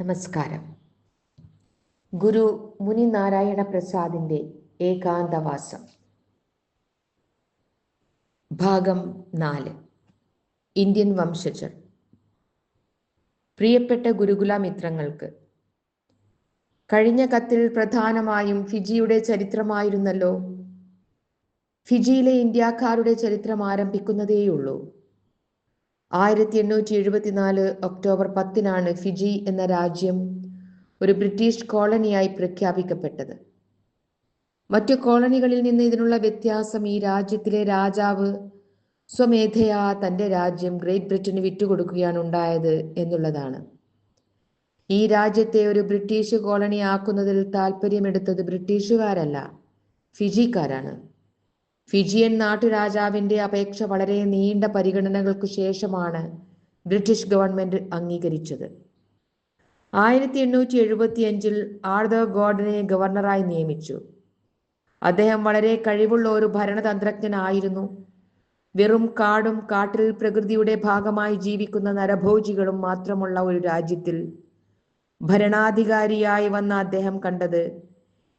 നമസ്കാരം. ഗുരു മുനി നാരായണ പ്രസാദിന്റെ ഏകാന്തവാസം. ഭാഗം നാല്. ഇന്ത്യൻ വംശജർ. പ്രിയപ്പെട്ട ഗുരുകുല മിത്രങ്ങൾക്ക് കഴിഞ്ഞ കത്തിൽ പ്രധാനമായും ഫിജിയുടെ ചരിത്രമായിരുന്നല്ലോ. ഫിജിയിലെ ഇന്ത്യക്കാരുടെ ചരിത്രം ആരംഭിക്കുന്നതേയുള്ളൂ. ആയിരത്തി എണ്ണൂറ്റി എഴുപത്തിനാല് ഒക്ടോബർ പത്തിനാണ് ഫിജി എന്ന രാജ്യം ഒരു ബ്രിട്ടീഷ് കോളനിയായി പ്രഖ്യാപിക്കപ്പെട്ടത്. മറ്റു കോളനികളിൽ നിന്ന് ഇതിനുള്ള വ്യത്യാസം ഈ രാജ്യത്തിലെ രാജാവ് സ്വമേധയാ തന്റെ രാജ്യം ഗ്രേറ്റ് ബ്രിട്ടന് വിറ്റുകൊടുക്കുകയാണ് ഉണ്ടായത് എന്നുള്ളതാണ്. ഈ രാജ്യത്തെ ഒരു ബ്രിട്ടീഷ് കോളനി ആക്കുന്നതിൽ താല്പര്യമെടുത്തത് ബ്രിട്ടീഷുകാരല്ല ഫിജിക്കാരാണ്. ഫിജിയൻ നാട്ടുരാജാവിന്റെ അപേക്ഷ വളരെ നീണ്ട പരിഗണനകൾക്ക് ശേഷമാണ് ബ്രിട്ടീഷ് ഗവൺമെന്റ് അംഗീകരിച്ചത്. ആയിരത്തി എണ്ണൂറ്റി എഴുപത്തി അഞ്ചിൽ ആർദർ ഗോർഡനെ ഗവർണറായി നിയമിച്ചു. അദ്ദേഹം വളരെ കഴിവുള്ള ഒരു ഭരണതന്ത്രജ്ഞനായിരുന്നു. വെറും കാടും കാട്ടിൽ പ്രകൃതിയുടെ ഭാഗമായി ജീവിക്കുന്ന നരഭോജികളും മാത്രമുള്ള ഒരു രാജ്യത്തിൽ ഭരണാധികാരിയായി വന്ന അദ്ദേഹം കണ്ടത്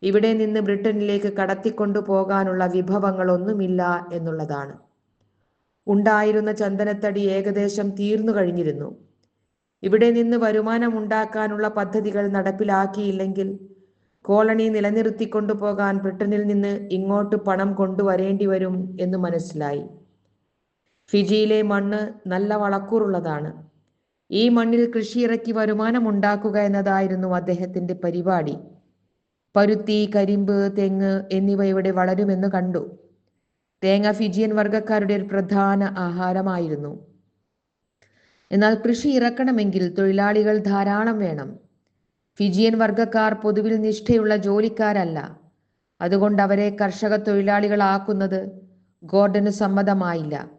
ഇവിടെ നിന്ന് ബ്രിട്ടനിലേക്ക് കടത്തിക്കൊണ്ടു പോകാനുള്ള വിഭവങ്ങളൊന്നുമില്ല എന്നുള്ളതാണ്. ഉണ്ടായിരുന്ന ചന്ദനത്തടി ഏകദേശം തീർന്നു കഴിഞ്ഞിരുന്നു. ഇവിടെ നിന്ന് വരുമാനം ഉണ്ടാക്കാനുള്ള പദ്ധതികൾ നടപ്പിലാക്കിയില്ലെങ്കിൽ കോളനി നിലനിർത്തിക്കൊണ്ടു പോകാൻ ബ്രിട്ടനിൽ നിന്ന് ഇങ്ങോട്ട് പണം കൊണ്ടുവരേണ്ടി വരും എന്ന് മനസ്സിലായി. ഫിജിയിലെ മണ്ണ് നല്ല വളക്കൂറുള്ളതാണ്. ഈ മണ്ണിൽ കൃഷിയിറക്കി വരുമാനം ഉണ്ടാക്കുക എന്നതായിരുന്നു അദ്ദേഹത്തിന്റെ പരിപാടി. പരുത്തി കരിമ്പ് തെങ്ങ് എന്നിവ ഇവിടെ വളരുമെന്ന് കണ്ടു. തേങ്ങ ഫിജിയൻ വർഗക്കാരുടെ ഒരു പ്രധാന ആഹാരമായിരുന്നു. എന്നാൽ കൃഷി ഇറക്കണമെങ്കിൽ തൊഴിലാളികൾ ധാരാളം വേണം. ഫിജിയൻ വർഗക്കാർ പൊതുവിൽ നിഷ്ഠയുള്ള ജോലിക്കാരല്ല. അതുകൊണ്ട് അവരെ കർഷക തൊഴിലാളികളാക്കുന്നത് ഗോർഡന് സമ്മതമായില്ല.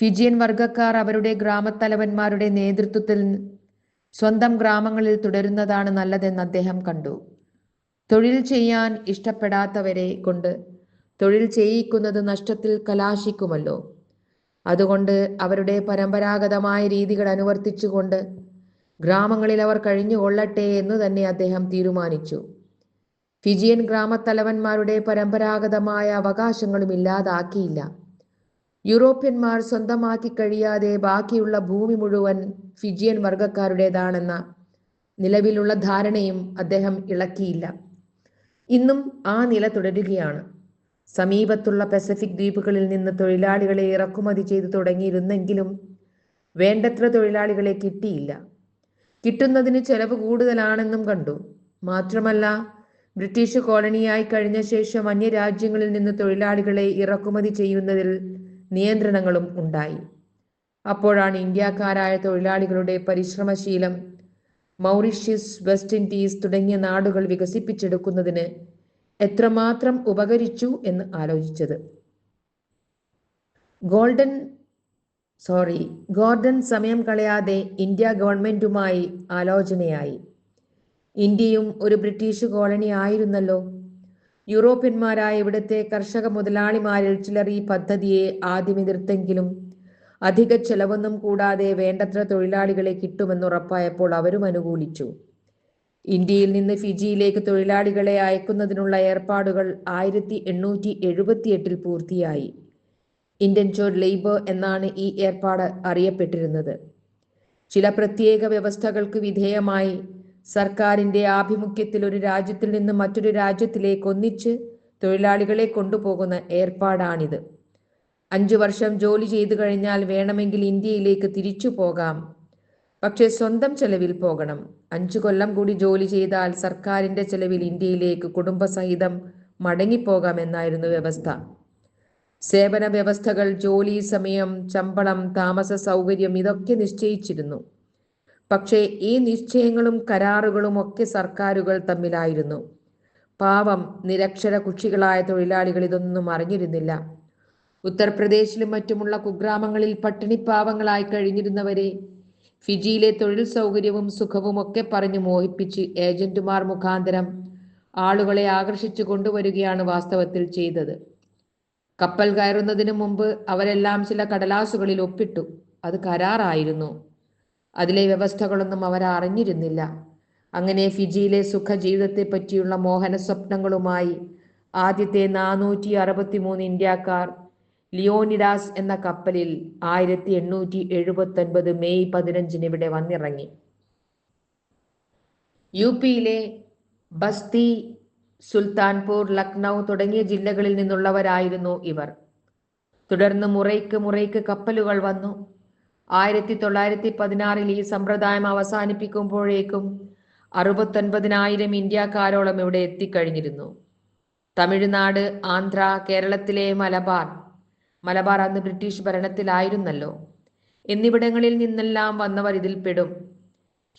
ഫിജിയൻ വർഗക്കാർ അവരുടെ ഗ്രാമത്തലവന്മാരുടെ നേതൃത്വത്തിൽ സ്വന്തം ഗ്രാമങ്ങളിൽ തുടരുന്നതാണ് നല്ലതെന്ന് അദ്ദേഹം കണ്ടു. തൊഴിൽ ചെയ്യാൻ ഇഷ്ടപ്പെടാത്തവരെ കൊണ്ട് തൊഴിൽ ചെയ്യിക്കുന്നത് നഷ്ടത്തിൽ കലാശിക്കുമല്ലോ. അതുകൊണ്ട് അവരുടെ പരമ്പരാഗതമായ രീതികൾ അനുവർത്തിച്ചുകൊണ്ട് ഗ്രാമങ്ങളിൽ അവർ കഴിഞ്ഞുകൊള്ളട്ടെ എന്ന് തന്നെ അദ്ദേഹം തീരുമാനിച്ചു. ഫിജിയൻ ഗ്രാമത്തലവന്മാരുടെ പരമ്പരാഗതമായ അവകാശങ്ങളും ഇല്ലാതാക്കിയില്ല. യൂറോപ്യന്മാർ സ്വന്തമാക്കി കഴിയാതെ ബാക്കിയുള്ള ഭൂമി മുഴുവൻ ഫിജിയൻ വർഗക്കാരുടേതാണെന്ന നിലവിലുള്ള ധാരണയും അദ്ദേഹം ഇളക്കിയില്ല. ഇന്നും ആ നില തുടരുകയാണ്. സമീപത്തുള്ള പസഫിക് ദ്വീപുകളിൽ നിന്ന് തൊഴിലാളികളെ ഇറക്കുമതി ചെയ്തു തുടങ്ങിയിരുന്നെങ്കിലും വേണ്ടത്ര തൊഴിലാളികളെ കിട്ടിയില്ല. കിട്ടുന്നതിന് ചെലവ് കൂടുതലാണെന്നും കണ്ടു. മാത്രമല്ല ബ്രിട്ടീഷ് കോളനിയായി കഴിഞ്ഞ ശേഷം അന്യരാജ്യങ്ങളിൽ നിന്ന് തൊഴിലാളികളെ ഇറക്കുമതി ചെയ്യുന്നതിൽ നിയന്ത്രണങ്ങളും ഉണ്ടായി. അപ്പോഴാണ് ഇന്ത്യക്കാരായ തൊഴിലാളികളുടെ പരിശ്രമശീലം മൗറീഷ്യസ് വെസ്റ്റ് ഇൻഡീസ് തുടങ്ങിയ നാടുകൾ വികസിപ്പിച്ചെടുക്കുന്നതിന് എത്രമാത്രം ഉപകരിച്ചു എന്ന് ആലോചിച്ചത്? ഗോൾഡൻ സോറി ഗോർഡൻ സമയം കളയാതെ ഇന്ത്യ ഗവൺമെന്റുമായി ആലോചനയായി. ഇന്ത്യയും ഒരു ബ്രിട്ടീഷ് കോളനി ആയിരുന്നല്ലോ. യൂറോപ്യന്മാരായ ഇവിടുത്തെ കർഷക മുതലാളിമാരിൽ ചിലർ ഈ പദ്ധതിയെ ആദ്യം എതിർത്തെങ്കിലും അധിക ചെലവൊന്നും കൂടാതെ വേണ്ടത്ര തൊഴിലാളികളെ കിട്ടുമെന്നുറപ്പായപ്പോൾ അവരും അനുകൂലിച്ചു. ഇന്ത്യയിൽ നിന്ന് ഫിജിയിലേക്ക് തൊഴിലാളികളെ അയക്കുന്നതിനുള്ള ഏർപ്പാടുകൾ ആയിരത്തി എണ്ണൂറ്റി എഴുപത്തി എട്ടിൽ പൂർത്തിയായി. ഇന്ത്യൻ ചോഡ് ലേബർ എന്നാണ് ഈ ഏർപ്പാട് അറിയപ്പെട്ടിരുന്നത്. ചില പ്രത്യേക വ്യവസ്ഥകൾക്ക് വിധേയമായി സർക്കാരിന്റെ ആഭിമുഖ്യത്തിൽ ഒരു രാജ്യത്തിൽ നിന്ന് മറ്റൊരു രാജ്യത്തിലേക്ക് ഒന്നിച്ച് തൊഴിലാളികളെ കൊണ്ടുപോകുന്ന ഏർപ്പാടാണിത്. അഞ്ചു വർഷം ജോലി ചെയ്തു കഴിഞ്ഞാൽ വേണമെങ്കിൽ ഇന്ത്യയിലേക്ക് തിരിച്ചു പോകാം. പക്ഷേ സ്വന്തം ചെലവിൽ പോകണം. അഞ്ചു കൊല്ലം കൂടി ജോലി ചെയ്താൽ സർക്കാരിന്റെ ചെലവിൽ ഇന്ത്യയിലേക്ക് കുടുംബസഹിതം മടങ്ങിപ്പോകാം എന്നായിരുന്നു വ്യവസ്ഥ. സേവന വ്യവസ്ഥകൾ ജോലി സമയം ശമ്പളം താമസ സൗകര്യം ഇതൊക്കെ നിശ്ചയിച്ചിരുന്നു. പക്ഷേ ഈ നിശ്ചയങ്ങളും കരാറുകളും ഒക്കെ സർക്കാരുകൾ തമ്മിലായിരുന്നു. പാവം നിരക്ഷര കുക്ഷികളായ തൊഴിലാളികൾ ഇതൊന്നും അറിഞ്ഞിരുന്നില്ല. ഉത്തർപ്രദേശിലും മറ്റുമുള്ള കുഗ്രാമങ്ങളിൽ പട്ടിണിപ്പാവങ്ങളായി കഴിഞ്ഞിരുന്നവരെ ഫിജിയിലെ തൊഴിൽ സൗകര്യവും സുഖവും ഒക്കെ പറഞ്ഞു മോഹിപ്പിച്ച് ഏജന്റുമാർ മുഖാന്തരം ആളുകളെ ആകർഷിച്ചു കൊണ്ടുവരികയാണ് വാസ്തവത്തിൽ ചെയ്തത്. കപ്പൽ കയറുന്നതിന് മുമ്പ് അവരെല്ലാം ചില കടലാസുകളിൽ ഒപ്പിട്ടു. അത് കരാറായിരുന്നു. അതിലെ വ്യവസ്ഥകളൊന്നും അവർ അറിഞ്ഞിരുന്നില്ല അങ്ങനെ ഫിജിയിലെ സുഖജീവിതത്തെ പറ്റിയുള്ള മോഹന സ്വപ്നങ്ങളുമായി ആദ്യത്തെ നാനൂറ്റി അറുപത്തി മൂന്ന് ഇന്ത്യക്കാർ ലിയോനിഡാസ് എന്ന കപ്പലിൽ ആയിരത്തി എണ്ണൂറ്റി എഴുപത്തി ഒൻപത് മെയ് പതിനഞ്ചിന് ഇവിടെ വന്നിറങ്ങി. യു പിയിലെ ബസ്തി സുൽത്താൻപൂർ ലക്നൗ തുടങ്ങിയ ജില്ലകളിൽ നിന്നുള്ളവരായിരുന്നു ഇവർ. തുടർന്ന് മുറയ്ക്ക് മുറയ്ക്ക് കപ്പലുകൾ വന്നു. ആയിരത്തി തൊള്ളായിരത്തി പതിനാറിൽ ഈ സമ്പ്രദായം അവസാനിപ്പിക്കുമ്പോഴേക്കും അറുപത്തൊൻപതിനായിരം ഇന്ത്യക്കാരോളം ഇവിടെ എത്തിക്കഴിഞ്ഞിരുന്നു. തമിഴ്നാട് ആന്ധ്ര കേരളത്തിലെ മലബാർ മലബാർ അന്ന് ബ്രിട്ടീഷ് ഭരണത്തിലായിരുന്നല്ലോ. എന്നിവിടങ്ങളിൽ നിന്നെല്ലാം വന്നവർ ഇതിൽ പെടും.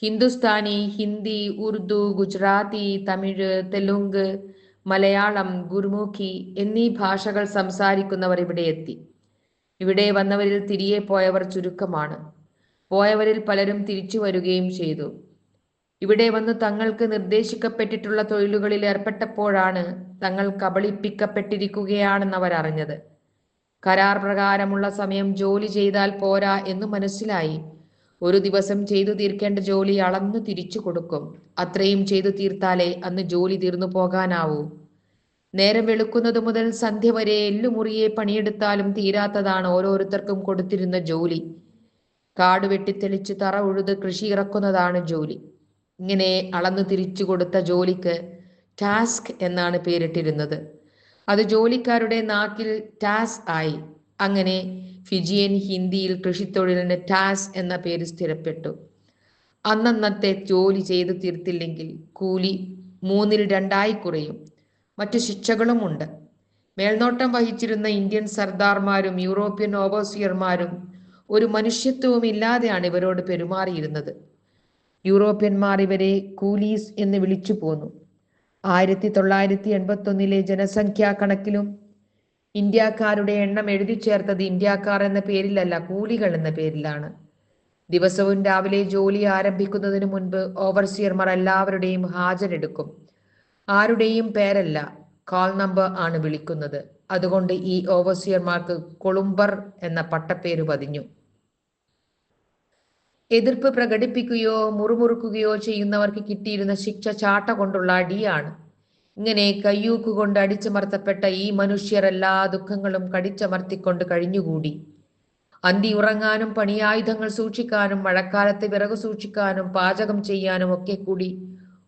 ഹിന്ദുസ്ഥാനി ഹിന്ദി ഉർദു ഗുജറാത്തി തമിഴ് തെലുങ്ക് മലയാളം ഗുരുമുഖി എന്നീ ഭാഷകൾ സംസാരിക്കുന്നവർ ഇവിടെ എത്തി. ഇവിടെ വന്നവരിൽ തിരികെ പോയവർ ചുരുക്കമാണ്. പോയവരിൽ പലരും തിരിച്ചു വരികയും ചെയ്തു. ഇവിടെ വന്ന് തങ്ങൾക്ക് നിർദ്ദേശിക്കപ്പെട്ടിട്ടുള്ള തൊഴിലുകളിൽ ഏർപ്പെട്ടപ്പോഴാണ് തങ്ങൾ കബളിപ്പിക്കപ്പെട്ടിരിക്കുകയാണെന്ന് അവർ അറിഞ്ഞത്. കരാർ പ്രകാരമുള്ള സമയം ജോലി ചെയ്താൽ പോരാ എന്ന് മനസ്സിലായി. ഒരു ദിവസം ചെയ്തു തീർക്കേണ്ട ജോലി അളന്നു തിരിച്ചു കൊടുക്കും. അത്രയും ചെയ്തു തീർത്താലേ അന്ന് ജോലി തീർന്നു പോകാനാവൂ. നേരം വെളുക്കുന്നത് മുതൽ സന്ധ്യ വരെ എല്ലുമുറിയെ പണിയെടുത്താലും തീരാത്തതാണ് ഓരോരുത്തർക്കും കൊടുത്തിരുന്ന ജോലി. കാട് വെട്ടിത്തെളിച്ച് തറ ഉഴുത് കൃഷി ഇറക്കുന്നതാണ് ജോലി. ഇങ്ങനെ അളന്നു തിരിച്ചു കൊടുത്ത ജോലിക്ക് ടാസ്ക് എന്നാണ് പേരിട്ടിരുന്നത്. അത് ജോലിക്കാരുടെ നാക്കിൽ ടാസ് ആയി. അങ്ങനെ ഫിജിയൻ ഹിന്ദിയിൽ കൃഷിത്തൊഴിലിന് ടാസ് എന്ന പേര് സ്ഥിരപ്പെട്ടു. അന്നന്നത്തെ ജോലി ചെയ്തു തീർത്തില്ലെങ്കിൽ കൂലി മൂന്നിൽ രണ്ടായി കുറയും. മറ്റു ശിക്ഷകളുമുണ്ട്. മേൽനോട്ടം വഹിച്ചിരുന്ന ഇന്ത്യൻ സർദാർമാരും യൂറോപ്യൻ ഓവർസിയർമാരും ഒരു മനുഷ്യത്വവും ഇല്ലാതെയാണ് ഇവരോട് പെരുമാറിയിരുന്നത്. യൂറോപ്യന്മാർ ഇവരെ കൂലീസ് എന്ന് വിളിച്ചു പോന്നു. ആയിരത്തി തൊള്ളായിരത്തി എൺപത്തി ഒന്നിലെ ജനസംഖ്യാ കണക്കിലും ഇന്ത്യക്കാരുടെ എണ്ണം എഴുതി ചേർത്തത് ഇന്ത്യക്കാർ എന്ന പേരിലല്ല കൂലികൾ എന്ന പേരിലാണ്. ദിവസവും രാവിലെ ജോലി ആരംഭിക്കുന്നതിന് മുൻപ് ഓവർസിയർമാർ എല്ലാവരുടെയും ഹാജരെടുക്കും. ആരുടെയും പേരല്ല കോൾ നമ്പർ ആണ് വിളിക്കുന്നത്. അതുകൊണ്ട് ഈ ഓവർസിയർമാർക്ക് കൊളുംബർ എന്ന പട്ടപ്പേര് പതിഞ്ഞു. എതിർപ്പ് പ്രകടിപ്പിക്കുകയോ മുറുമുറുക്കുകയോ ചെയ്യുന്നവർക്ക് കിട്ടിയിരുന്ന ശിക്ഷ ചാട്ട കൊണ്ടുള്ള അടിയാണ്. ഇങ്ങനെ കയ്യൂക്ക് കൊണ്ട് അടിച്ചമർത്തപ്പെട്ട ഈ മനുഷ്യർ എല്ലാ ദുഃഖങ്ങളും കടിച്ചമർത്തിക്കൊണ്ട് കഴിഞ്ഞുകൂടി. അന്തി ഉറങ്ങാനും പണിയായുധങ്ങൾ സൂക്ഷിക്കാനും മഴക്കാലത്ത് വിറക് സൂക്ഷിക്കാനും പാചകം ചെയ്യാനും ഒക്കെ കൂടി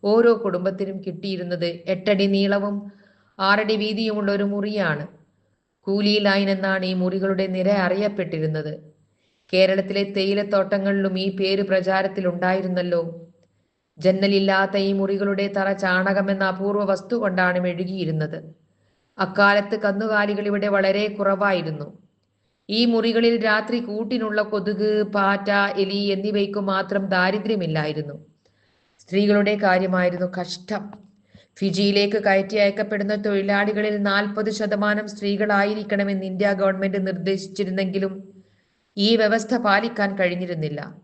ഓരോ കുടുംബത്തിനും കിട്ടിയിരുന്നത് എട്ടടി നീളവും ആറടി വീതിയുമുള്ള ഒരു മുറിയാണ്. കൂലി ലൈൻ എന്നാണ് ഈ മുറികളുടെ നിര അറിയപ്പെട്ടിരുന്നത്. കേരളത്തിലെ തേയിലത്തോട്ടങ്ങളിലും ഈ പേര് പ്രചാരത്തിലുണ്ടായിരുന്നല്ലോ. ജന്നലില്ലാത്ത ഈ മുറികളുടെ തറ ചാണകം എന്ന അപൂർവ വസ്തു കൊണ്ടാണ് മെഴുകിയിരുന്നത്. അക്കാലത്ത് കന്നുകാലികൾ ഇവിടെ വളരെ കുറവായിരുന്നു. ഈ മുറികളിൽ രാത്രി കൂട്ടിനുള്ള കൊതുക് പാറ്റ എലി എന്നിവയ്ക്കു മാത്രം ദാരിദ്ര്യമില്ലായിരുന്നു. സ്ത്രീകളുടെ കാര്യമായിരുന്നു കഷ്ടം. ഫിജിയിലേക്ക് കയറ്റി അയക്കപ്പെടുന്ന തൊഴിലാളികളിൽ നാൽപ്പത് ശതമാനം സ്ത്രീകളായിരിക്കണമെന്ന് ഇന്ത്യ ഗവൺമെന്റ് നിർദ്ദേശിച്ചിരുന്നെങ്കിലും ഈ വ്യവസ്ഥ പാലിക്കാൻ കഴിഞ്ഞിരുന്നില്ല.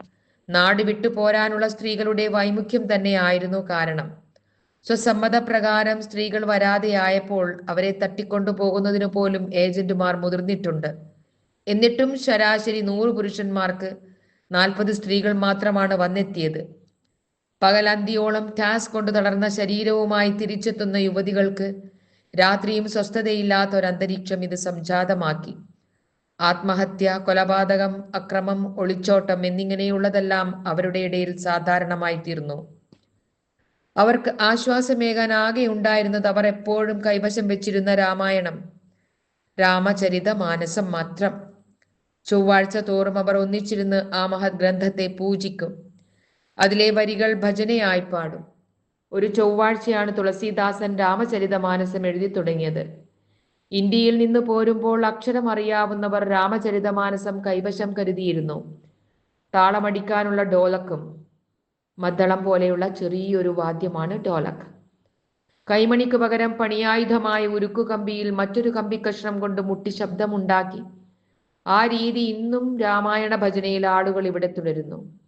നാട് വിട്ടു പോരാനുള്ള സ്ത്രീകളുടെ വൈമുഖ്യം തന്നെയായിരുന്നു കാരണം. സ്വസമ്മതപ്രകാരം സ്ത്രീകൾ വരാതെയായപ്പോൾ അവരെ തട്ടിക്കൊണ്ടു പോകുന്നതിനു പോലും ഏജന്റുമാർ മുതിർന്നിട്ടുണ്ട്. എന്നിട്ടും ശരാശരി നൂറ് പുരുഷന്മാർക്ക് നാൽപ്പത് സ്ത്രീകൾ മാത്രമാണ് വന്നെത്തിയത്. പകലന്തിയോളം ടാസ് കൊണ്ട് തളർന്ന ശരീരവുമായി തിരിച്ചെത്തുന്ന യുവതികൾക്ക് രാത്രിയും സ്വസ്ഥതയില്ലാത്ത അന്തരീക്ഷം ഇത് സംജാതമാക്കി. ആത്മഹത്യ കൊലപാതകം അക്രമം ഒളിച്ചോട്ടം എന്നിങ്ങനെയുള്ളതെല്ലാം അവരുടെ ഇടയിൽ സാധാരണമായി തീർന്നു. അവർക്ക് ആശ്വാസമേകാൻ ആകെ ഉണ്ടായിരുന്നത് അവർ എപ്പോഴും കൈവശം വെച്ചിരുന്ന രാമായണം. രാമചരിത മാനസം മാത്രം. ചൊവ്വാഴ്ച തോറും അവർ ഒന്നിച്ചിരുന്ന് ആ മഹത് ഗ്രന്ഥത്തെ പൂജിക്കും. അതിലെ വരികൾ ഭജനയായി പാടും. ഒരു ചൊവ്വാഴ്ചയാണ് തുളസീദാസൻ രാമചരിതമാനസം എഴുതി തുടങ്ങിയത്. ഇന്ത്യയിൽ നിന്ന് പോരുമ്പോൾ അക്ഷരം അറിയാവുന്നവർ രാമചരിതമാനസം കൈവശം കരുതിയിരുന്നു. താളമടിക്കാനുള്ള ഡോലക്കും മദ്ദളം പോലെയുള്ള ചെറിയൊരു വാദ്യമാണ് ഡോലക്. കൈമണിക്ക് പകരം പണിയായുധമായ ഉരുക്കു കമ്പിയിൽ മറ്റൊരു കമ്പിക്കഷ്ണം കൊണ്ട് മുട്ടി ശബ്ദമുണ്ടാക്കി. ആ രീതി ഇന്നും രാമായണ ഭജനയിൽ ആളുകൾ ഇവിടെ തുടരുന്നു.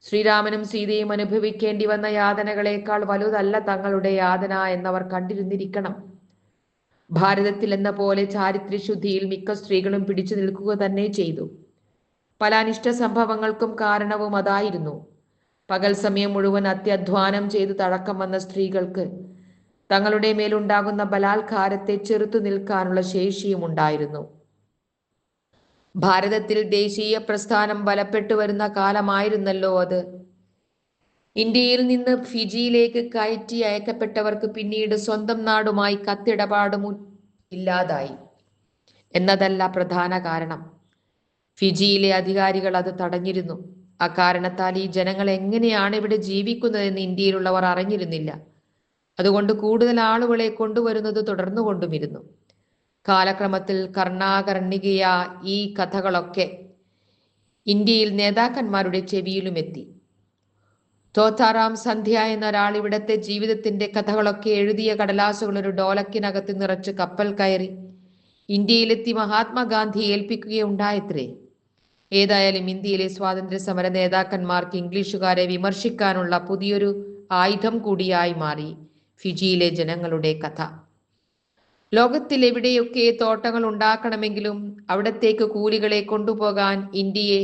ശ്രീരാമനും സീതയും അനുഭവിക്കേണ്ടി വന്ന യാതനകളേക്കാൾ വലുതല്ല തങ്ങളുടെ യാതന എന്നവർ കണ്ടിരുന്നിരിക്കണം. ഭാരതത്തിൽ എന്ന പോലെ ചാരിത്രശുദ്ധിയിൽ മിക്ക സ്ത്രീകളും പിടിച്ചു നിൽക്കുക തന്നെ ചെയ്തു. പല അനിഷ്ട സംഭവങ്ങൾക്കും കാരണവും അതായിരുന്നു. പകൽ സമയം മുഴുവൻ അത്യധ്വാനം ചെയ്ത് തഴക്കം വന്ന സ്ത്രീകൾക്ക് തങ്ങളുടെ മേലുണ്ടാകുന്ന ബലാത്കാരത്തെ ചെറുത്തു നിൽക്കാനുള്ള ശേഷിയും ഉണ്ടായിരുന്നു. ഭാരതത്തിൽ ദേശീയ പ്രസ്ഥാനം ബലപ്പെട്ടു വരുന്ന കാലമായിരുന്നല്ലോ അത്. ഇന്ത്യയിൽ നിന്ന് ഫിജിയിലേക്ക് കയറ്റി അയക്കപ്പെട്ടവർക്ക് പിന്നീട് സ്വന്തം നാടുമായി കത്തിടപാടും ഇല്ലാതായി. എന്നതല്ല പ്രധാന കാരണം. ഫിജിയിലെ അധികാരികൾ അത് തടഞ്ഞിരുന്നു. അക്കാരണത്താൽ ഈ ജനങ്ങൾ എങ്ങനെയാണ് ഇവിടെ ജീവിക്കുന്നതെന്ന് ഇന്ത്യയിലുള്ളവർ അറിഞ്ഞിരുന്നില്ല. അതുകൊണ്ട് കൂടുതൽ ആളുകളെ കൊണ്ടുവരുന്നത് തുടർന്നു കൊണ്ടുമിരുന്നു കാലക്രമത്തിൽ കർണാകർണികയ ഈ കഥകളൊക്കെ ഇന്ത്യയിൽ നേതാക്കന്മാരുടെ ചെവിയിലും എത്തി തോത്താറാം സന്ധ്യ എന്ന ഒരാൾ ഇവിടത്തെ ജീവിതത്തിന്റെ കഥകളൊക്കെ എഴുതിയ കടലാസുകൾ ഒരു ഡോലക്കിനകത്ത് നിറച്ച് കപ്പൽ കയറി. ഇന്ത്യയിലെത്തി മഹാത്മാഗാന്ധി ഏൽപ്പിക്കുകയുണ്ടായത്രേ. ഏതായാലും ഇന്ത്യയിലെ സ്വാതന്ത്ര്യ സമര നേതാക്കന്മാർക്ക് ഇംഗ്ലീഷുകാരെ വിമർശിക്കാനുള്ള പുതിയൊരു ആയുധം കൂടിയായി മാറി. ഫിജിയിലെ ജനങ്ങളുടെ കഥ. ലോകത്തിൽ എവിടെയൊക്കെ തോട്ടങ്ങൾ ഉണ്ടാക്കണമെങ്കിലും അവിടത്തേക്ക് കൂലികളെ കൊണ്ടുപോകാൻ ഇന്ത്യയെ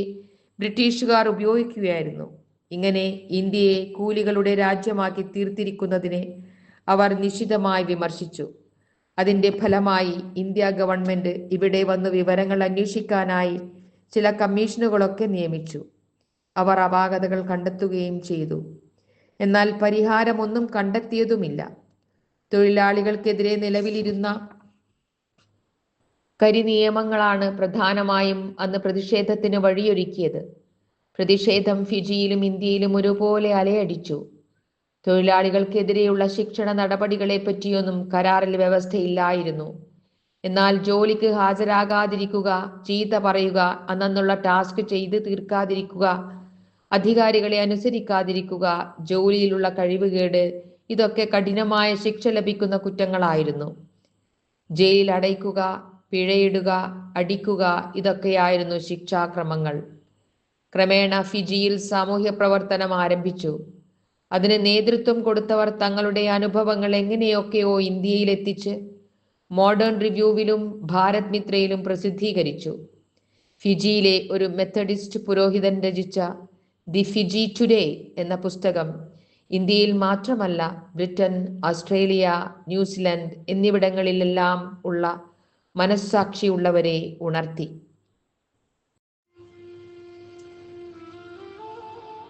ബ്രിട്ടീഷുകാർ ഉപയോഗിക്കുകയായിരുന്നു. ഇങ്ങനെ ഇന്ത്യയെ കൂലികളുടെ രാജ്യമാക്കി തീർത്തിരിക്കുന്നതിനെ അവർ നിശിതമായി വിമർശിച്ചു. അതിന്റെ ഫലമായി ഇന്ത്യ ഗവൺമെന്റ് ഇവിടെ വന്ന് വിവരങ്ങൾ അന്വേഷിക്കാനായി ചില കമ്മീഷനുകളൊക്കെ നിയമിച്ചു. അവർ അപാകതകൾ കണ്ടെത്തുകയും ചെയ്തു. എന്നാൽ പരിഹാരമൊന്നും കണ്ടെത്തിയതുമില്ല. തൊഴിലാളികൾക്കെതിരെ നിലവിലിരുന്ന കരിനിയമങ്ങളാണ് പ്രധാനമായും അന്ന് പ്രതിഷേധത്തിന് വഴിയൊരുക്കിയത്. പ്രതിഷേധം ഫിജിയിലും ഇന്ത്യയിലും ഒരുപോലെ അലയടിച്ചു. തൊഴിലാളികൾക്കെതിരെയുള്ള ശിക്ഷണ നടപടികളെ പറ്റിയൊന്നും കരാറിൽ വ്യവസ്ഥയില്ലായിരുന്നു. എന്നാൽ ജോലിക്ക് ഹാജരാകാതിരിക്കുക ചീത്ത പറയുക അന്നുള്ള ടാസ്ക് ചെയ്ത് തീർക്കാതിരിക്കുക അധികാരികളെ അനുസരിക്കാതിരിക്കുക ജോലിയിലുള്ള കഴിവുകേട് ഇതൊക്കെ കഠിനമായ ശിക്ഷ ലഭിക്കുന്ന കുറ്റങ്ങളായിരുന്നു. ജയിലിൽ അടയ്ക്കുക പിഴയിടുക അടിക്കുക ഇതൊക്കെയായിരുന്നു ശിക്ഷാക്രമങ്ങൾ. ക്രമേണ ഫിജിയിൽ സാമൂഹ്യ പ്രവർത്തനം ആരംഭിച്ചു. അതിന് നേതൃത്വം കൊടുത്തവർ തങ്ങളുടെ അനുഭവങ്ങൾ എങ്ങനെയൊക്കെയോ ഇന്ത്യയിൽ എത്തിച്ച് മോഡേൺ റിവ്യൂവിലും ഭാരത് മിത്രയിലും പ്രസിദ്ധീകരിച്ചു. ഫിജിയിലെ ഒരു മെത്തഡിസ്റ്റ് പുരോഹിതൻ രചിച്ച ദി ഫിജി ടുഡേ എന്ന പുസ്തകം ഇന്ത്യയിൽ മാത്രമല്ല ബ്രിട്ടൻ ഓസ്ട്രേലിയ ന്യൂസിലൻഡ് എന്നിവിടങ്ങളിലെല്ലാം ഉള്ള മനസ്സാക്ഷിയുള്ളവരെ ഉണർത്തി.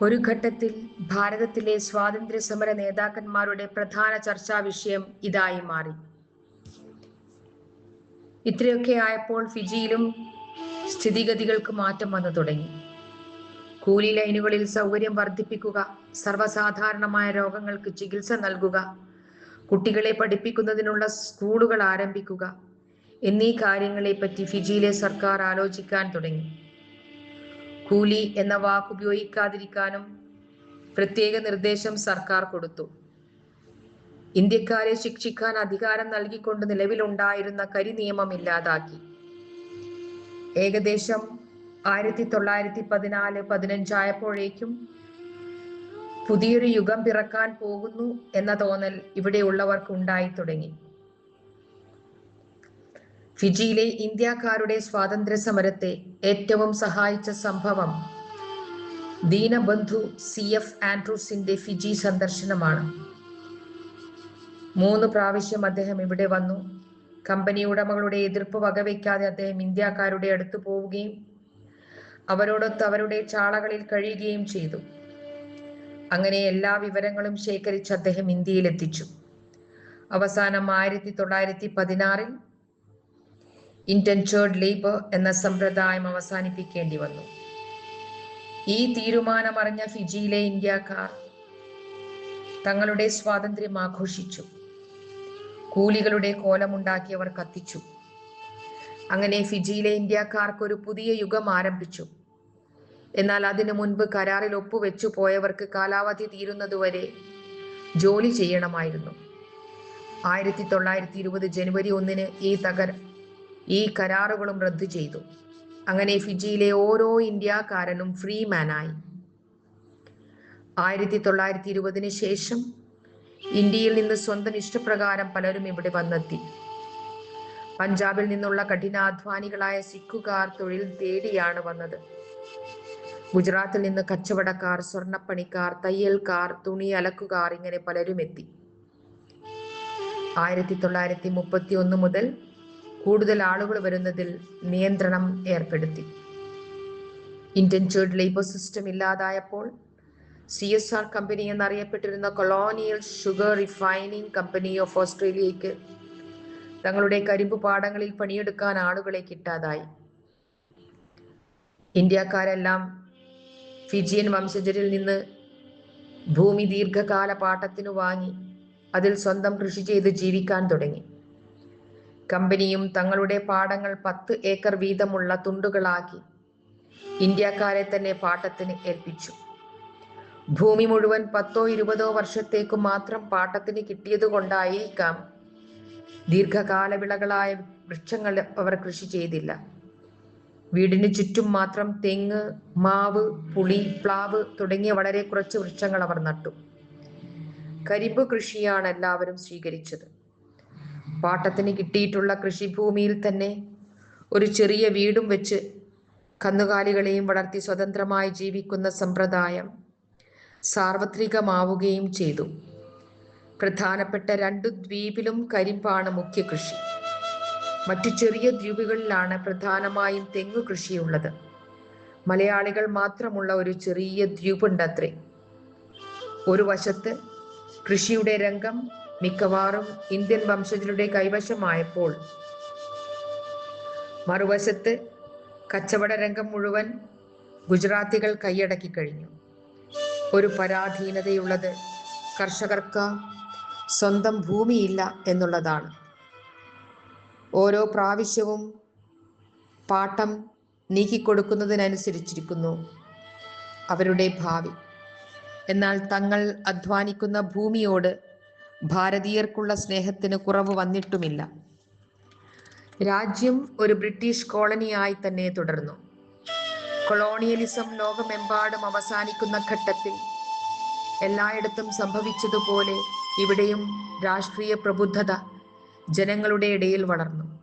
ഒരു ഘട്ടത്തിൽ ഭാരതത്തിലെ സ്വാതന്ത്ര്യ സമര നേതാക്കന്മാരുടെ പ്രധാന ചർച്ചാ വിഷയം ഇതായി മാറി. ഇത്രയൊക്കെ ആയപ്പോൾ ഫിജിയിലും സ്ഥിതിഗതികൾക്ക് മാറ്റം വന്നു തുടങ്ങി. കൂലി ലൈനുകളിൽ സൗകര്യം വർദ്ധിപ്പിക്കുക സർവസാധാരണമായ രോഗങ്ങൾക്ക് ചികിത്സ നൽകുക കുട്ടികളെ പഠിപ്പിക്കുന്നതിനുള്ള സ്കൂളുകൾ ആരംഭിക്കുക എന്നീ കാര്യങ്ങളെപ്പറ്റി ഫിജിയിലെ സർക്കാർ ആലോചിക്കാൻ തുടങ്ങി. കൂലി എന്ന വാക്ക് ഉപയോഗിക്കാതിരിക്കാനും പ്രത്യേക നിർദ്ദേശം സർക്കാർ കൊടുത്തു. ഇന്ത്യക്കാരെ ശിക്ഷിക്കാൻ അധികാരം നൽകിക്കൊണ്ട് നിലവിലുണ്ടായിരുന്ന കരി നിയമം ഇല്ലാതാക്കി. ഏകദേശം ആയിരത്തി തൊള്ളായിരത്തി പതിനാല് പതിനഞ്ചായപ്പോഴേക്കും പുതിയൊരു യുഗം പിറക്കാൻ പോകുന്നു എന്ന തോന്നൽ ഇവിടെയുള്ളവർക്ക് ഉണ്ടായി തുടങ്ങി. ഫിജിയിലെ ഇന്ത്യക്കാരുടെ സ്വാതന്ത്ര്യ സമരത്തെ ഏറ്റവും സഹായിച്ച സംഭവം ദീനബന്ധു സി എഫ് ആൻഡ്രൂസിന്റെ ഫിജി സന്ദർശനമാണ്. മൂന്ന് പ്രാവശ്യം അദ്ദേഹം ഇവിടെ വന്നു. കമ്പനി ഉടമകളുടെ എതിർപ്പ് വകവയ്ക്കാതെ അദ്ദേഹം ഇന്ത്യക്കാരുടെ അടുത്ത് പോവുകയും അവരോടൊത്ത് അവരുടെ ചാളകളിൽ കഴിയുകയും ചെയ്തു. അങ്ങനെ എല്ലാ വിവരങ്ങളും ശേഖരിച്ച് അദ്ദേഹം ഇന്ത്യയിലെത്തിച്ചു അവസാനം ആയിരത്തി തൊള്ളായിരത്തി പതിനാറിൽ ഇന്റൻചേർഡ് ലേബർ എന്ന സമ്പ്രദായം അവസാനിപ്പിക്കേണ്ടി വന്നു. ഈ തീരുമാനമറിഞ്ഞ ഫിജിയിലെ ഇന്ത്യക്കാർ തങ്ങളുടെ സ്വാതന്ത്ര്യം ആഘോഷിച്ചു. കൂലികളുടെ കോലമുണ്ടാക്കിയവർ കത്തിച്ചു. അങ്ങനെ ഫിജിയിലെ ഇന്ത്യക്കാർക്ക് ഒരു പുതിയ യുഗം ആരംഭിച്ചു. എന്നാൽ അതിനു മുൻപ് കരാറിൽ ഒപ്പുവെച്ചു പോയവർക്ക് കാലാവധി തീരുന്നതുവരെ ജോലി ചെയ്യണമായിരുന്നു. ആയിരത്തി തൊള്ളായിരത്തി ഇരുപത് ജനുവരി ഒന്നിന് ഈ തകർ ഈ കരാറുകളും റദ്ദു ചെയ്തു. അങ്ങനെ ഫിജിയിലെ ഓരോ ഇന്ത്യക്കാരനും ഫ്രീ മാനായി ആയിരത്തി തൊള്ളായിരത്തി ഇരുപതിന് ശേഷം ഇന്ത്യയിൽ നിന്ന് സ്വന്തം ഇഷ്ടപ്രകാരം പലരും ഇവിടെ വന്നെത്തി. പഞ്ചാബിൽ നിന്നുള്ള കഠിനാധ്വാനികളായ സിഖുകാർ തൊഴിൽ തേടിയാണ് വന്നത്. ഗുജറാത്തിൽ നിന്ന് കച്ചവടക്കാർ സ്വർണപ്പണിക്കാർ തയ്യൽക്കാർ തുണി അലക്കുകാർ ഇങ്ങനെ പലരും എത്തി. ആയിരത്തി തൊള്ളായിരത്തി മുപ്പത്തി ഒന്ന് മുതൽ കൂടുതൽ ആളുകൾ വരുന്നതിൽ നിയന്ത്രണം ഏർപ്പെടുത്തി. ഇന്റൻഷേഡ് ലേബർ സിസ്റ്റം ഇല്ലാതായപ്പോൾ സി എസ് ആർ കമ്പനി എന്നറിയപ്പെട്ടിരുന്ന colonial sugar refining company of ഓസ്ട്രേലിയക്ക് തങ്ങളുടെ കരിമ്പ് പാടങ്ങളിൽ പണിയെടുക്കാൻ ആളുകളെ കിട്ടാതായി. ഇന്ത്യക്കാരെല്ലാം ഫിജിയൻ വംശജരിൽ നിന്ന് ഭൂമി ദീർഘകാല പാട്ടത്തിനു വാങ്ങി അതിൽ സ്വന്തം കൃഷി ചെയ്ത് ജീവിക്കാൻ തുടങ്ങി. കമ്പനിയും തങ്ങളുടെ പാടങ്ങൾ പത്ത് ഏക്കർ വീതമുള്ള തുണ്ടുകളാക്കി ഇന്ത്യക്കാരെ തന്നെ പാട്ടത്തിന് ഏൽപ്പിച്ചു. ഭൂമി മുഴുവൻ പത്തോ ഇരുപതോ വർഷത്തേക്ക് മാത്രം പാട്ടത്തിന് കിട്ടിയത് കൊണ്ടായിരിക്കാം ദീർഘകാല വിളകളായ വൃക്ഷങ്ങൾ അവർ കൃഷി ചെയ്തില്ല. വീടിന് ചുറ്റും മാത്രം തെങ്ങ് മാവ് പുളി പ്ലാവ് തുടങ്ങിയ വളരെ കുറച്ച് വൃക്ഷങ്ങൾ അവർ നട്ടു. കരിമ്പ് കൃഷിയാണ് എല്ലാവരും സ്വീകരിച്ചത്. പാട്ടത്തിന് കിട്ടിയിട്ടുള്ള കൃഷിഭൂമിയിൽ തന്നെ ഒരു ചെറിയ വീടും വെച്ച് കന്നുകാലികളെയും വളർത്തി സ്വതന്ത്രമായി ജീവിക്കുന്ന സമ്പ്രദായം സാർവത്രികമാവുകയും ചെയ്തു. പ്രധാനപ്പെട്ട രണ്ടു ദ്വീപിലും കരിമ്പാണ് മുഖ്യ കൃഷി. മറ്റു ചെറിയ ദ്വീപുകളിലാണ് പ്രധാനമായും തെങ്ങു കൃഷിയുള്ളത്. മലയാളികൾ മാത്രമുള്ള ഒരു ചെറിയ ദ്വീപുണ്ടത്രേ. ഒരു വശത്ത് കൃഷിയുടെ രംഗം മിക്കവാറും ഇന്ത്യൻ വംശജരുടെ കൈവശമായപ്പോൾ. മറുവശത്ത് കച്ചവട രംഗം മുഴുവൻ ഗുജറാത്തികൾ കൈയടക്കി കഴിഞ്ഞു. ഒരു പരാധീനതയുള്ളത് കർഷകർക്ക് സ്വന്തം ഭൂമിയില്ല എന്നുള്ളതാണ്. ഓരോ പ്രാവശ്യവും പാട്ടം നീക്കിക്കൊടുക്കുന്നതിനനുസരിച്ചിരിക്കുന്നു അവരുടെ ഭാവി. എന്നാൽ തങ്ങൾ അധ്വാനിക്കുന്ന ഭൂമിയോട് ഭാരതീയർക്കുള്ള സ്നേഹത്തിന് കുറവ് വന്നിട്ടുമില്ല. രാജ്യം ഒരു ബ്രിട്ടീഷ് കോളനിയായി തന്നെ തുടർന്നു. കൊളോണിയലിസം ലോകമെമ്പാടും അവസാനിക്കുന്ന ഘട്ടത്തിൽ എല്ലായിടത്തും സംഭവിച്ചതുപോലെ ഇവിടെയും രാഷ്ട്രീയ പ്രബുദ്ധത ജനങ്ങളുടെ ഇടയിൽ വളർന്നു.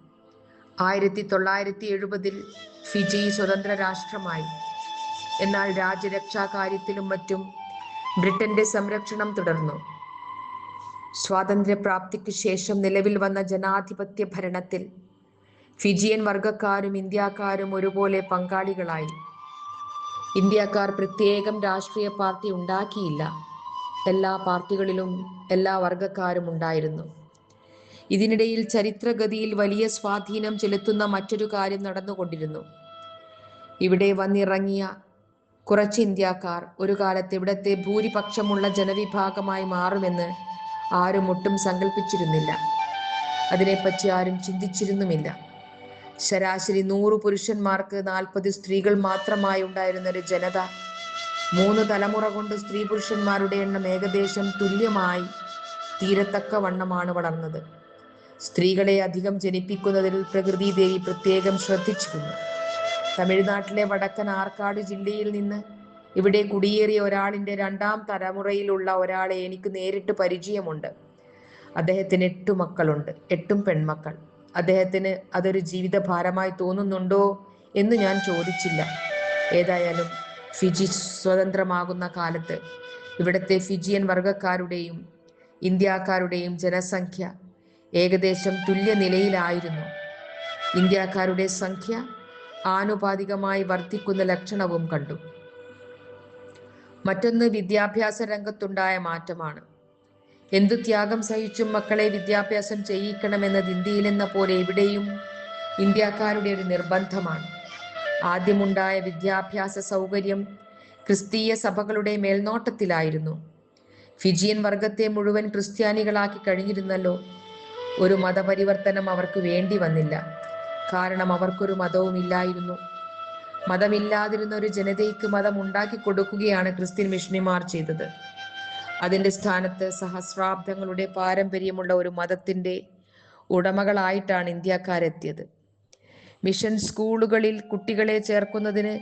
ആയിരത്തി തൊള്ളായിരത്തി എഴുപതിൽ ഫിജി സ്വതന്ത്ര രാഷ്ട്രമായി. എന്നാൽ രാജ്യരക്ഷാ കാര്യത്തിലും മറ്റും ബ്രിട്ടന്റെ സംരക്ഷണം തുടർന്നു. സ്വാതന്ത്ര്യപ്രാപ്തിക്ക് ശേഷം നിലവിൽ വന്ന ജനാധിപത്യ ഭരണത്തിൽ ഫിജിയൻ വർഗക്കാരും ഇന്ത്യക്കാരും ഒരുപോലെ പങ്കാളികളായി. ഇന്ത്യക്കാർ പ്രത്യേകം രാഷ്ട്രീയ പാർട്ടി ഉണ്ടാക്കിയില്ല. എല്ലാ പാർട്ടികളിലും എല്ലാ വർഗക്കാരും ഉണ്ടായിരുന്നു. ഇതിനിടയിൽ ചരിത്രഗതിയിൽ വലിയ സ്വാധീനം ചെലുത്തുന്ന മറ്റൊരു കാര്യം നടന്നുകൊണ്ടിരുന്നു. ഇവിടെ വന്നിറങ്ങിയ കുറച്ച് ഇന്ത്യക്കാർ ഒരു കാലത്ത് ഇവിടത്തെ ഭൂരിപക്ഷമുള്ള ജനവിഭാഗമായി മാറുമെന്ന് ആരും ഒട്ടും സങ്കല്പിച്ചിരുന്നില്ല അതിനെപ്പറ്റി ആരും ചിന്തിച്ചിരുന്നുമില്ല. ശരാശരി നൂറ് പുരുഷന്മാർക്ക് നാൽപ്പത് സ്ത്രീകൾ മാത്രമായി ഉണ്ടായിരുന്ന ഒരു ജനത മൂന്ന് തലമുറ കൊണ്ട് സ്ത്രീ പുരുഷന്മാരുടെ എണ്ണം ഏകദേശം തുല്യമായി തീരത്തക്ക വണ്ണമാണ് വളർന്നത്. സ്ത്രീകളെ അധികം ജനിപ്പിക്കുന്നതിൽ പ്രകൃതി ദേവി പ്രത്യേകം ശ്രദ്ധിച്ചിരുന്നു. തമിഴ്നാട്ടിലെ വടക്കൻ ആർക്കാട് ജില്ലയിൽ നിന്ന് ഇവിടെ കുടിയേറിയ ഒരാളിന്റെ രണ്ടാം തലമുറയിലുള്ള ഒരാളെ എനിക്ക് നേരിട്ട് പരിചയമുണ്ട്. അദ്ദേഹത്തിന് എട്ടു മക്കളുണ്ട്. എട്ടും പെൺമക്കൾ. അദ്ദേഹത്തിന് അതൊരു ജീവിത ഭാരമായി തോന്നുന്നുണ്ടോ എന്ന് ഞാൻ ചോദിച്ചില്ല. ഏതായാലും ഫിജി സ്വതന്ത്രമാകുന്ന കാലത്ത് ഇവിടുത്തെ ഫിജിയൻ വർഗക്കാരുടെയും ഇന്ത്യക്കാരുടെയും ജനസംഖ്യ ഏകദേശം തുല്യ നിലയിലായിരുന്നു. ഇന്ത്യക്കാരുടെ സംഖ്യ ആനുപാതികമായി വർദ്ധിക്കുന്ന ലക്ഷണവും കണ്ടു. മറ്റൊന്ന് വിദ്യാഭ്യാസ രംഗത്തുണ്ടായ മാറ്റമാണ്. എന്തു ത്യാഗം സഹിച്ചും മക്കളെ വിദ്യാഭ്യാസം ചെയ്യിക്കണമെന്നത് ഇന്ത്യയിലെന്ന പോലെ എവിടെയും ഇന്ത്യക്കാരുടെ ഒരു നിർബന്ധമാണ്. ആദ്യമുണ്ടായ വിദ്യാഭ്യാസ സൗകര്യം ക്രിസ്തീയ സഭകളുടെ മേൽനോട്ടത്തിലായിരുന്നു. ഫിജിയൻ വർഗത്തെ മുഴുവൻ ക്രിസ്ത്യാനികളാക്കി കഴിഞ്ഞിരുന്നല്ലോ. ഒരു മതപരിവർത്തനം അവർക്ക് വേണ്ടി വന്നില്ല. കാരണം അവർക്കൊരു മതവും ഇല്ലായിരുന്നു മതമില്ലാതിരുന്ന ഒരു ജനതയ്ക്ക് മതം ഉണ്ടാക്കി കൊടുക്കുകയാണ് ക്രിസ്ത്യൻ മിഷനിമാർ ചെയ്തത്. അതിന്റെ സ്ഥാനത്ത് സഹസ്രാബ്ദങ്ങളുടെ പാരമ്പര്യമുള്ള ഒരു മതത്തിന്റെ ഉടമകളായിട്ടാണ് ഇന്ത്യക്കാരെത്തിയത്. മിഷൻ സ്കൂളുകളിൽ കുട്ടികളെ ചേർക്കുന്നതിന്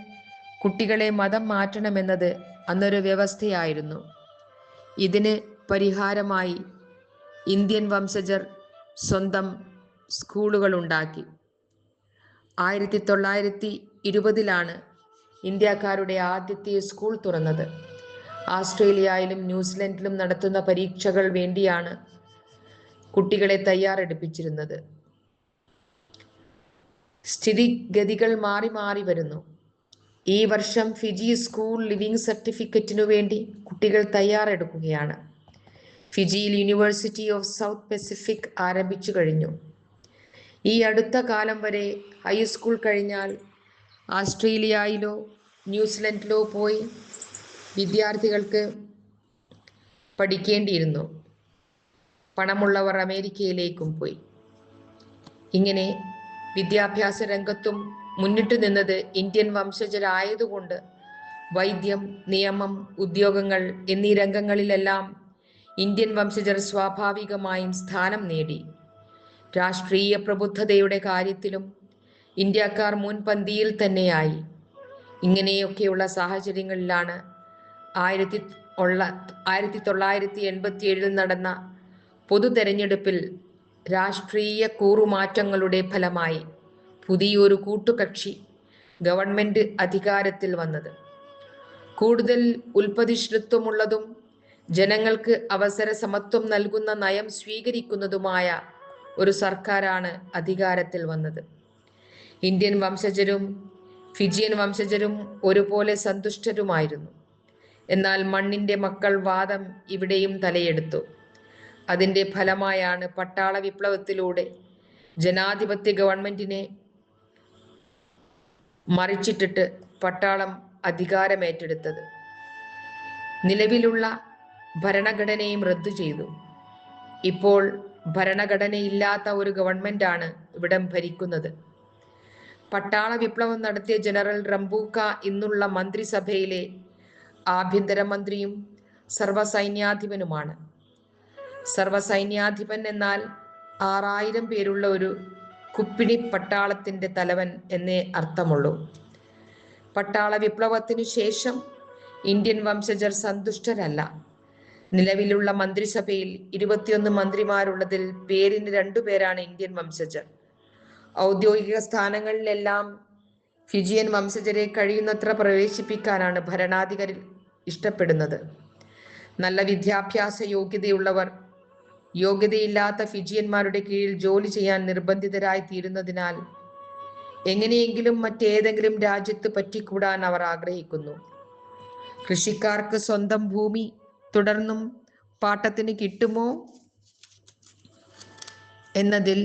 കുട്ടികളെ മതം മാറ്റണമെന്നത് അന്നൊരു വ്യവസ്ഥയായിരുന്നു. ഇതിന് പരിഹാരമായി ഇന്ത്യൻ വംശജർ സ്വന്തം സ്കൂളുകൾ ഉണ്ടാക്കി ആയിരത്തി തൊള്ളായിരത്തി ഇരുപതിലാണ് ഇന്ത്യക്കാരുടെ ആദ്യത്തെ സ്കൂൾ തുറന്നത്. ആസ്ട്രേലിയയിലും ന്യൂസിലൻഡിലും നടത്തുന്ന പരീക്ഷകൾ വേണ്ടിയാണ് കുട്ടികളെ തയ്യാറെടുപ്പിച്ചിരുന്നത്. സ്ഥിതിഗതികൾ മാറി മാറി വരുന്നു. ഈ വർഷം ഫിജി സ്കൂൾ ലിവിംഗ് സർട്ടിഫിക്കറ്റിനു വേണ്ടി കുട്ടികൾ തയ്യാറെടുക്കുകയാണ്. ഫിജിയിൽ യൂണിവേഴ്സിറ്റി ഓഫ് സൗത്ത് പസഫിക് ആരംഭിച്ചു കഴിഞ്ഞു. ഈ അടുത്ത കാലം വരെ ഹൈസ്കൂൾ കഴിഞ്ഞാൽ ആസ്ട്രേലിയയിലോ ന്യൂസിലൻഡിലോ പോയി വിദ്യാർത്ഥികൾക്ക് പഠിക്കേണ്ടിയിരുന്നു. പണമുള്ളവർ അമേരിക്കയിലേക്കും പോയി. ഇങ്ങനെ വിദ്യാഭ്യാസ രംഗത്തും മുന്നിട്ട് നിന്നത് ഇന്ത്യൻ വംശജരായതുകൊണ്ട് വൈദ്യം നിയമം ഉദ്യോഗങ്ങൾ എന്നീ രംഗങ്ങളിലെല്ലാം ഇന്ത്യൻ വംശജർ സ്വാഭാവികമായും സ്ഥാനം നേടി. രാഷ്ട്രീയ പ്രബുദ്ധതയുടെ കാര്യത്തിലും ഇന്ത്യക്കാർ മുൻപന്തിയിൽ തന്നെയായി. ഇങ്ങനെയൊക്കെയുള്ള സാഹചര്യങ്ങളിലാണ് ആയിരത്തി ഉള്ള ആയിരത്തി തൊള്ളായിരത്തി എൺപത്തി ഏഴിൽ നടന്ന പൊതു തെരഞ്ഞെടുപ്പിൽ രാഷ്ട്രീയ കൂറുമാറ്റങ്ങളുടെ ഫലമായി പുതിയൊരു കൂട്ടുകക്ഷി ഗവൺമെന്റ് അധികാരത്തിൽ വന്നത്. കൂടുതൽ ഉൽപ്പതിഷ്ഠത്വമുള്ളതും ജനങ്ങൾക്ക് അവസര സമത്വം നൽകുന്ന നയം സ്വീകരിക്കുന്നതുമായ ഒരു സർക്കാരാണ് അധികാരത്തിൽ വന്നത്. ഇന്ത്യൻ വംശജരും ഫിജിയൻ വംശജരും ഒരുപോലെ സന്തുഷ്ടരുമായിരുന്നു. എന്നാൽ മണ്ണിന്റെ മക്കൾ വാദം ഇവിടെയും തലയെടുത്തു. അതിന്റെ ഫലമായാണ് പട്ടാള വിപ്ലവത്തിലൂടെ ജനാധിപത്യ ഗവൺമെന്റിനെ മറിച്ചിട്ടിട്ട് പട്ടാളം അധികാരമേറ്റെടുത്തത്. നിലവിലുള്ള ഭരണഘടനയും റദ്ദു ചെയ്തു. ഇപ്പോൾ ഭരണഘടനയില്ലാത്ത ഒരു ഗവൺമെന്റാണ് ഇവിടം ഭരിക്കുന്നത്. പട്ടാള വിപ്ലവം നടത്തിയ ജനറൽ റംബൂക്ക ഇന്നുള്ള മന്ത്രിസഭയിലെ ആഭ്യന്തരമന്ത്രിയും സർവസൈന്യാധിപനുമാണ് സർവസൈന്യാധിപൻ എന്നാൽ ആറായിരം പേരുള്ള ഒരു കുപ്പിണി പട്ടാളത്തിന്റെ തലവൻ എന്നേ അർത്ഥമുള്ളൂ. പട്ടാള വിപ്ലവത്തിനു ശേഷം ഇന്ത്യൻ വംശജർ സന്തുഷ്ടരല്ല. നിലവിലുള്ള മന്ത്രിസഭയിൽ ഇരുപത്തിയൊന്ന് മന്ത്രിമാരുള്ളതിൽ പേരിന് രണ്ടുപേരാണ് ഇന്ത്യൻ വംശജർ. ഔദ്യോഗിക സ്ഥാനങ്ങളിലെല്ലാം ഫിജിയൻ വംശജരെ കഴിയുന്നത്ര പ്രവേശിപ്പിക്കാനാണ് ഭരണാധികാരി ഇഷ്ടപ്പെടുന്നത്. നല്ല വിദ്യാഭ്യാസ യോഗ്യതയുള്ളവർ യോഗ്യതയില്ലാത്ത ഫിജിയന്മാരുടെ കീഴിൽ ജോലി ചെയ്യാൻ നിർബന്ധിതരായി തീരുന്നതിനാൽ എങ്ങനെയെങ്കിലും മറ്റേതെങ്കിലും രാജ്യത്ത് പറ്റിക്കൂടാൻ അവർ ആഗ്രഹിക്കുന്നു. കൃഷിക്കാർക്ക് സ്വന്തം ഭൂമി തുടർന്നും പാട്ടത്തിന് കിട്ടുമോ എന്നതിൽ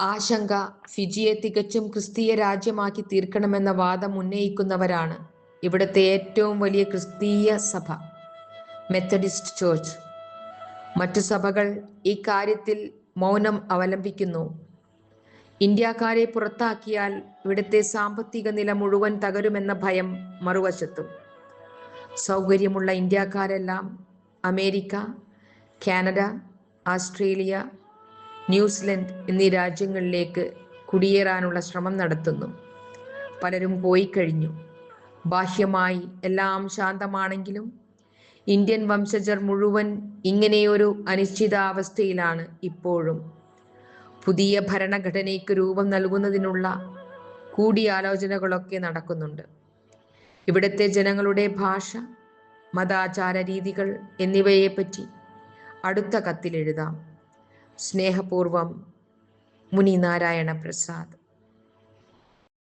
ആശങ്ക ഫിജിയെ തികച്ചും ക്രിസ്തീയ രാജ്യമാക്കി തീർക്കണമെന്ന വാദം ഉന്നയിക്കുന്നവരാണ് ഇവിടുത്തെ ഏറ്റവും വലിയ ക്രിസ്തീയ സഭ മെത്തഡിസ്റ്റ് ചേർച്ച്. മറ്റു സഭകൾ ഈ കാര്യത്തിൽ മൗനം അവലംബിക്കുന്നു. ഇന്ത്യക്കാരെ പുറത്താക്കിയാൽ ഇവിടുത്തെ സാമ്പത്തിക നില മുഴുവൻ തകരുമെന്ന ഭയം മറുവശത്തും. സൗകര്യമുള്ള ഇന്ത്യക്കാരെല്ലാം America Canada Australia New Zealand എന്നീ രാജ്യങ്ങളിലേക്ക് കുടിയേറാനുള്ള ശ്രമം നടത്തുന്നു. പലരും പോയി കഴിഞ്ഞു ബാഹ്യമായി എല്ലാം ശാന്തമാണെങ്കിലും ഇന്ത്യൻ വംശജർ മുഴുവൻ ഇങ്ങനെയൊരു അനിശ്ചിതാവസ്ഥയിലാണ് ഇപ്പോഴും. പുതിയ ഭരണഘടനയ്ക്ക് രൂപം നൽകുന്നതിനുള്ള കൂടിയാലോചനകളൊക്കെ നടക്കുന്നുണ്ട്. ഇവിടുത്തെ ജനങ്ങളുടെ ഭാഷ മതാചാര രീതികൾ എന്നിവയെപ്പറ്റി അടുത്ത കത്തിൽ എഴുതാം. സ്നേഹപൂർവം മുനി നാരായണ പ്രസാദ്.